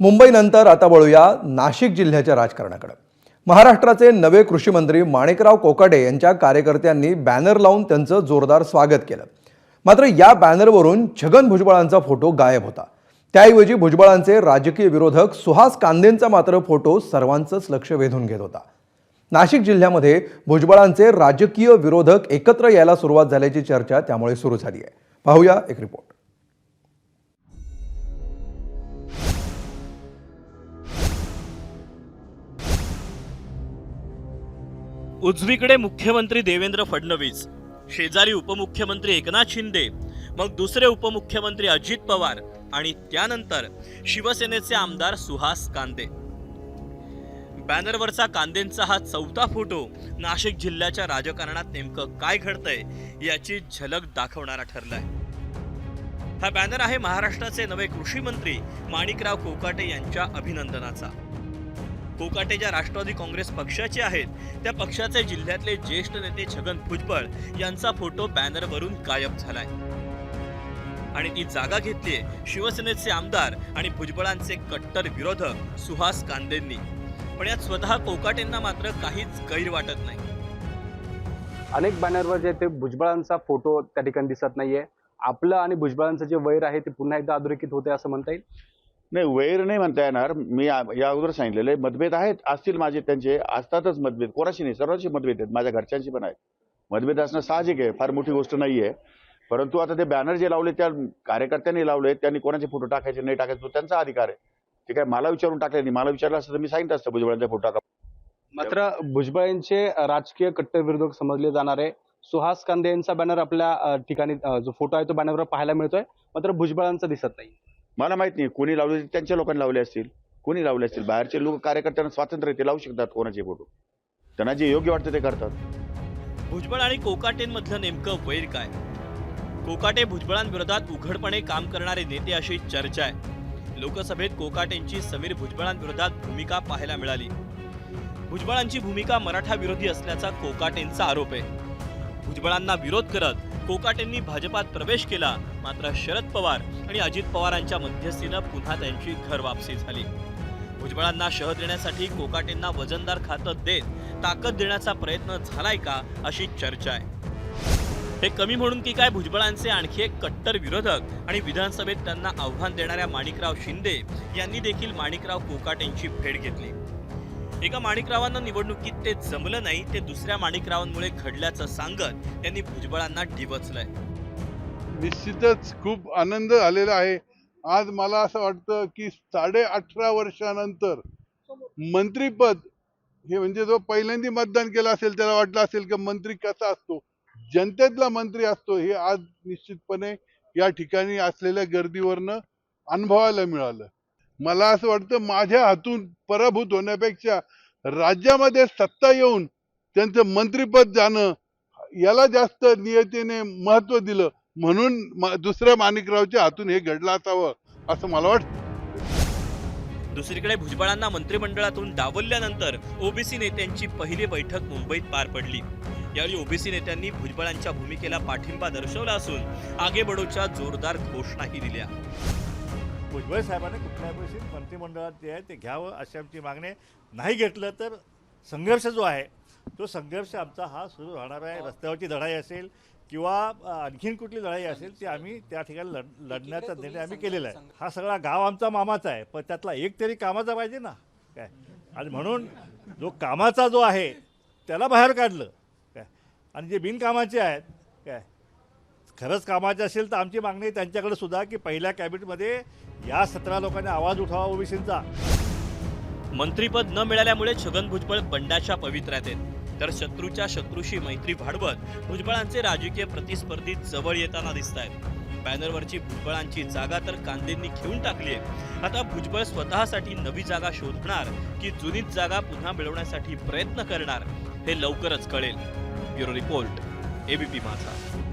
मुंबईनंतर आता वळूया नाशिक जिल्ह्याच्या राजकारणाकडे. महाराष्ट्राचे नवे कृषी मंत्री माणिकराव कोकाडे यांच्या कार्यकर्त्यांनी बॅनर लावून त्यांचं जोरदार स्वागत केलं. मात्र या बॅनरवरून छगन भुजबळांचा फोटो गायब होता. त्याऐवजी भुजबळांचे राजकीय विरोधक सुहास कांदेंचा मात्र फोटो सर्वांचंच लक्ष वेधून घेत होता. नाशिक जिल्ह्यामध्ये भुजबळांचे राजकीय विरोधक एकत्र यायला सुरुवात झाल्याची चर्चा त्यामुळे सुरू झाली आहे. पाहूया एक रिपोर्ट उजवीकडे मुख्यमंत्री देवेंद्र फडणवीस शेजारी उपमुख्यमंत्री एकनाथ शिंदे मग दुसरे उपमुख्यमंत्री अजित पवार आणि त्यानंतर शिवसेनेचे आमदार सुहास कांदे. बॅनरवरचा कांदेंचा हा चौथा फोटो नाशिक जिल्ह्याच्या राजकारणात नेमकं काय घडतंय याची झलक दाखवणारा ठरलाय. हा बॅनर आहे महाराष्ट्राचे नवे कृषी मंत्री माणिकराव कोकाटे यांच्या अभिनंदनाचा. कोकाटे ज्या राष्ट्रवादी काँग्रेस पक्षाचे आहेत. त्या पक्षाचे जिल्ह्यातले ज्येष्ठ नेते छगन भुजबळ यांचा फोटो बॅनरवरून गायब झालाय. आणि ती जागा घेतलीये शिवसेनेचे आमदार आणि भुजबळांचे कट्टर विरोधक सुहास कांदेंनी. पण यात स्वतः कोकाटेंना मात्र काहीच गैर वाटत नाही. अनेक बॅनरवर जे ते भुजबळांचा फोटो त्या ठिकाणी दिसत नाहीये. आपलं आणि भुजबळांचं जे वैर आहे ते पुन्हा एकदा अधोरेखित होते असं म्हणता येईल. नाही वैर नाही म्हणता येणार. मी या अगोदर सांगितलेले मतभेद आहेत असतील माझे त्यांचे असतातच मतभेद. कोणाशी नाही सर्वांशी मतभेद आहेत माझ्या घरच्यांशी पण आहेत. मतभेद असणं साहजिक आहे फार मोठी गोष्ट नाही आहे. परंतु आता ते बॅनर जे लावले त्या कार्यकर्त्यांनी लावले त्यांनी कोणाचे फोटो टाकायचे नाही टाकायचे तो त्यांचा अधिकार आहे. ते काय मला विचारून टाकले नाही. मला विचारलं असतं तर मी सांगितलं असतं भुजबळांचा फोटो टाका. मात्र भुजबळांचे राजकीय कट्टर विरोधक समजले जाणारे सुहास कांदे यांचा बॅनर आपल्या ठिकाणी जो फोटो आहे तो बॅनरवर पाहायला मिळतोय. मात्र भुजबळांचा दिसत नाही. मला माहीत नाही कोणी लावले त्यांच्या लोकांनी लावले असतील. कोणी लावले असतील? बाहेरचे लोक कार्यकर्त्यांना स्वातंत्र्य ते लावू शकतात कोणाचे फोटो? त्यांना जे योग्य वाटतं ते करतात. भुजबळ आणि कोकाटेंमधलं नेमकं वैर काय? कोकाटे भुजबळांविरोधात उघडपणे काम करणारे नेते अशी चर्चा आहे. लोकसभेत कोकाटेंची समीर भुजबळांविरोधात भूमिका पाहायला मिळाली. भुजबळांची भूमिका मराठा विरोधी असल्याचा कोकाटेंचा आरोप आहे. भुजबळांना विरोध करत कोकाटेंनी भाजपात प्रवेश केला. मात्र शरद पवार आणि अजित पवारांच्या मध्यस्थीनं पुन्हा त्यांची घर वापसी झाली. भुजबळांना शह देण्यासाठी कोकाटेंना वजनदार खातं देत ताकद देण्याचा प्रयत्न झालाय का अशी चर्चा आहे. हे कमी म्हणून की काय भुजबळांचे आणखी एक कट्टर विरोधक आणि विधानसभेत त्यांना आव्हान देणाऱ्या माणिकराव शिंदे यांनी देखील माणिकराव कोकाटेंची भेट घेतली. एका माणिकरावांना निवडणुकीत ते जमलं नाही ते दुसऱ्या माणिकरावांमुळे घडल्याचं सांगत त्यांनी भुजबळांना डिवचलंय. निश्चितच खूप आनंद झालेला आहे. आज मला असं वाटतं की साडे अठरा वर्षानंतर मंत्रीपद हे म्हणजे जो पहिल्यांदा मतदान केलं असेल त्याला वाटलं असेल की मंत्री कसा असतो जनतेतला मंत्री असतो हे आज निश्चितपणे या ठिकाणी असलेल्या गर्दीवरनं अनुभवायला मिळालं. मला असं वाटतं माझ्या हातून पराभूत होण्यापेक्षा राज्यामध्ये सत्ता येऊन त्यांचं मंत्रीपद जाणं याला जास्त नियतीने महत्त्व दिलं म्हणून दुसऱ्या माणिकरावच्या हातून हे घडलं असावं असं मला वाटतं. दुसरीकडे भुजबळांना मंत्रिमंडळातून डावलल्यानंतर ओबीसी नेत्यांची पहिली बैठक मुंबईत पार पडली. यावेळी ओबीसी नेत्यांनी भुजबळांच्या भूमिकेला पाठिंबा दर्शवला असून आगे बडोच्या जोरदार घोषणाही दिल्या. भुजबळ साहेबांनी कुठल्याही परिस्थितीत मंत्रिमंडळात जे आहे ते घ्यावं अशी आमची मागणी. नाही घेतलं तर संघर्ष जो आहे तो संघर्ष आमचा हा सुरू राहणार आहे. रस्त्यावरची लढाई असेल किंवा आणखीन कुठली लढाई असेल ती आम्ही त्या ठिकाणी लढ लढण्याचा निर्णय आम्ही केलेला आहे. हा सगळा गाव आमचा मामाचा आहे पण त्यातला एक तरी कामाचा पाहिजे ना. काय? आणि म्हणून जो कामाचा जो आहे त्याला बाहेर काढलं. काय? आणि जे बिनकामाचे आहेत काय? खरंच कामाचे असेल तर आमची मागणी आहे त्यांच्याकडे सुद्धा की पहिल्या कॅबिनेटमध्ये या सतरा लोकांनी आवाज उठावा ओबीसींचा. मंत्रीपद न मिळाल्यामुळे छगन भुजबळ बंडाच्या पवित्र्यात आहेत. तर शत्रूच्या शत्रूशी मैत्री वाढवत भुजबळांचे राजकीय प्रतिस्पर्धी जवळ येताना दिसत आहेत बॅनरवरची भुजबळांची जागा तर कांदेंनी घेऊन टाकली आहे. आता भुजबळ स्वतःसाठी नवी जागा शोधणार की जुनीच जागा पुन्हा मिळवण्यासाठी प्रयत्न करणार हे लवकरच कळेल. Bureau report ABP Majha